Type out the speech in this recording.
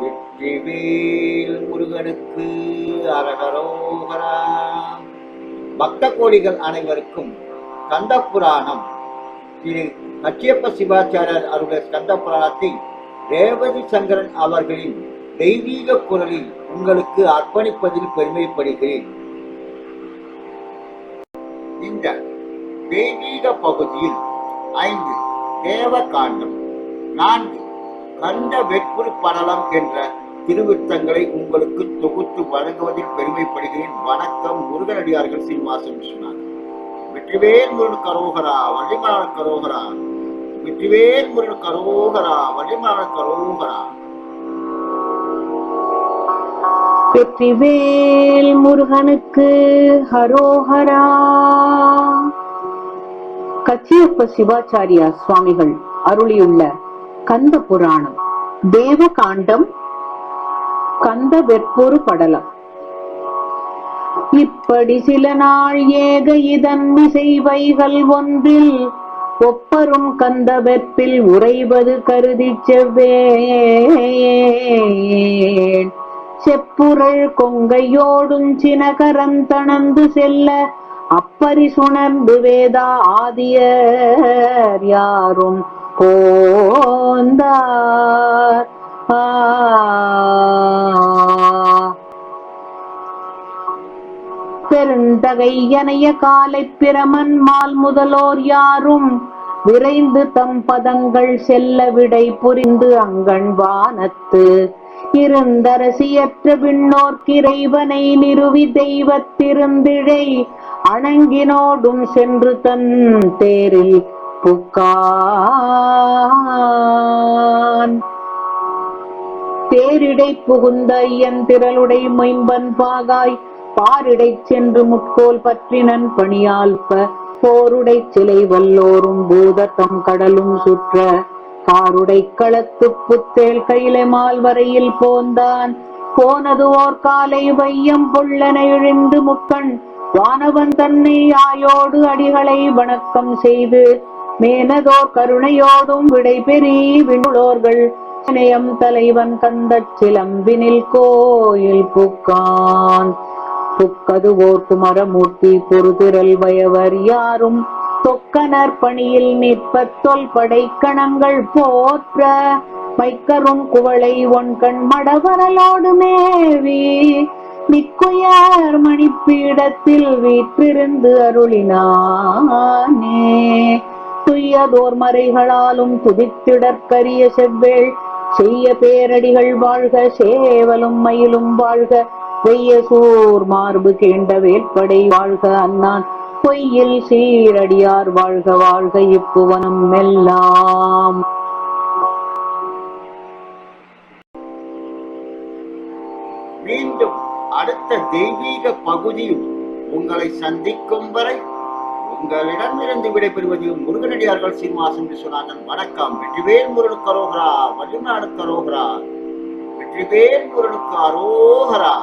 வெற்றிவேல் முருகனுக்கு அரகரோகரா. பக்த கோடிகள் அனைவருக்கும் கந்த புராணம் திரு கச்சியப்ப சிவாச்சாரியர் அவருடைய கந்த புராணத்தை ரேவதி சங்கரன் அவர்களின் தெய்வீக குரலில் உங்களுக்கு அர்ப்பணிப்பதில் பெருமைப்படுகிறேன். இந்த தெய்வீக பகுதியில் ஐந்து தேவ காண்டம் நான்கு கண்ட வெற்புறு படலம் என்ற திருவிருத்தங்களை உங்களுக்கு தொகுத்து வழங்குவதில் பெருமைப்படுகிறேன். வணக்கம் முருகனடியார்கள் சீனிவாசன் சொன்னார். வெற்றிவேல் முருகன் கரோகரா வள்ளிமலான கரோகரா. வெற்றிவேல் முருகன் கரோகரா வள்ளிமலான கரோகரா. வெற்றிவேல் முருகனுக்கு ஹரோஹரா. கச்சியப்ப சிவாச்சாரியா சுவாமிகள் அருளியுள்ள கந்த புராணம் தேவ காண்டம் கந்த வெற்பொரு படலம். இப்படி சில நாள் ஏக இதன் இசைவைகள் ஒன்றில் ஒப்பரும் கந்த வெற்பில் உறைவது கருதி செவ்வேன். செப்புரள் கொங்கையோடும் சினகரம் தணந்து செல்ல அப்பரிசுணர்ந்து வேதா ஆதியர் யாரும். போ பெருந்தகை எனைய காலை பிரமன் மால் முதலோர் யாரும்? விரைந்து தம் பதங்கள் செல்ல விடை புரிந்து அங்கண் வானத்து. இருந்தரசியற்ற விண்ணோர்க்கிறைவனை நிறுவி தெய்வத்திருந்திழை அணங்கினோடும் சென்று தன் தேரில் புக்கான். தேரிடை புகுந்த ஐயன் திரளுடை மைம்பன் பாகாய். பாரிடை சென்று முட்கோல் பற்றினன் பணியால்ப போருடை சிலை வல்லோரும் பூதத்தம் கடலும் சுற்ற காருடை களத்து புத்தேல் கையிலை மால் வரையில் போந்தான். போனது ஓர் காலை வையம் பொள்ளென இழிந்து முக்கண் வானவன் தன்னை ஆயோடு அடிகளை வணக்கம் செய்து மேனதோர் கருணையோடும் விடை பெறி விண்ணுளோர்கள் தலைவன் கந்தச் சிலம்பினில் கோயில் புக்கான். புக்கது ஓர் குமரமூர்த்தி பொறுதிரல் வயவர் யாரும் தொக்கனர் பணியில் நிற்ப தொல் படைக்கணங்கள் போற்ற மைக்கரும் குவளை ஒன்கண் மடவரலோடு மேவி நிக்குயார் மணிப்பீடத்தில் வீற்றிருந்து அருளினானே. துய்யதோர் மறைகளாலும் துதித்திடற்கரிய செவ்வேள் செய்ய பேரடிகள் வாழ்க சேவலும் மயிலும் வாழ்க வெய்ய மார்பு கேண்ட வேட்படை வாழ்க அன்னான் பொய்யில் சீரடியார் வாழ்க வாழ்க இப்புவனம் எல்லாம். மீண்டும் அடுத்த தெய்வீக பகுதியில் உங்களை சந்திக்கும் வரை உங்களிடமிருந்து விடைபெறுவது முருகனடியார்கள் சீனிவாசன் விஸ்வநாதன் வணக்கம். வெற்றிவேல் முருகனுக்கு அரோகரா வல்லுநாடு கரோகரா வெற்றிவேல் முருகனுக்கு அரோகரா.